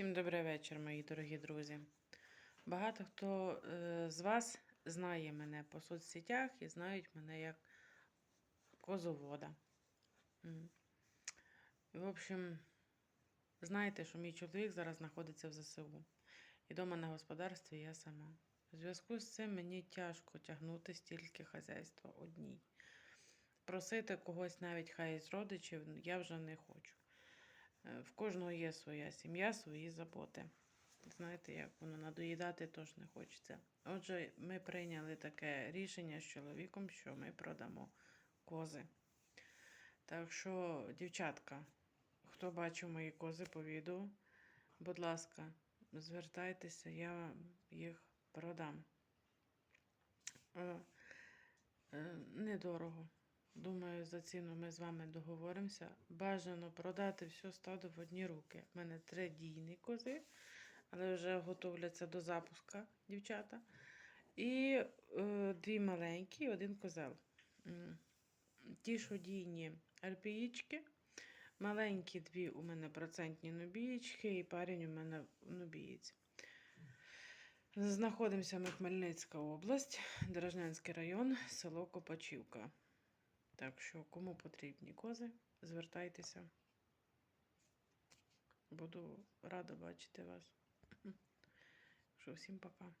Всім добрий вечір, мої дорогі друзі. Багато хто е, з вас знає мене по соцсетях і знають мене як козовода. В общем, знаєте, що мій чоловік зараз знаходиться в ЗСУ. І вдома на господарстві я сама. У зв'язку з цим мені тяжко тягнути стільки хазяйства одній. Просити когось навіть хай з родичів я вже не хочу. Е, В кожного є своя сім'я, свої заботи. Знаєте, як воно надоїдати теж не хочеться. Отже, ми прийняли таке рішення з чоловіком, що ми продамо кози. Так що, дівчатка, хто бачив мої кози по відео, будь ласка, звертайтеся, я їх продам. Е, е, Недорого. Думаю, за ціну ми з вами договоримося. Бажано продати все стадо в одні руки. У мене три дійні кози, але вже готовляться до запуска, дівчата. І е, дві маленькі, один козел. Ті, що дійні альпіїчки. Маленькі дві у мене процентні нобієчки, і парень у мене нобієць. Знаходимося ми Хмельницька область, Дорожнянський район, село Копачівка. Так що, кому потрібні кози, звертайтеся. Буду рада бачити вас. Що всім пока.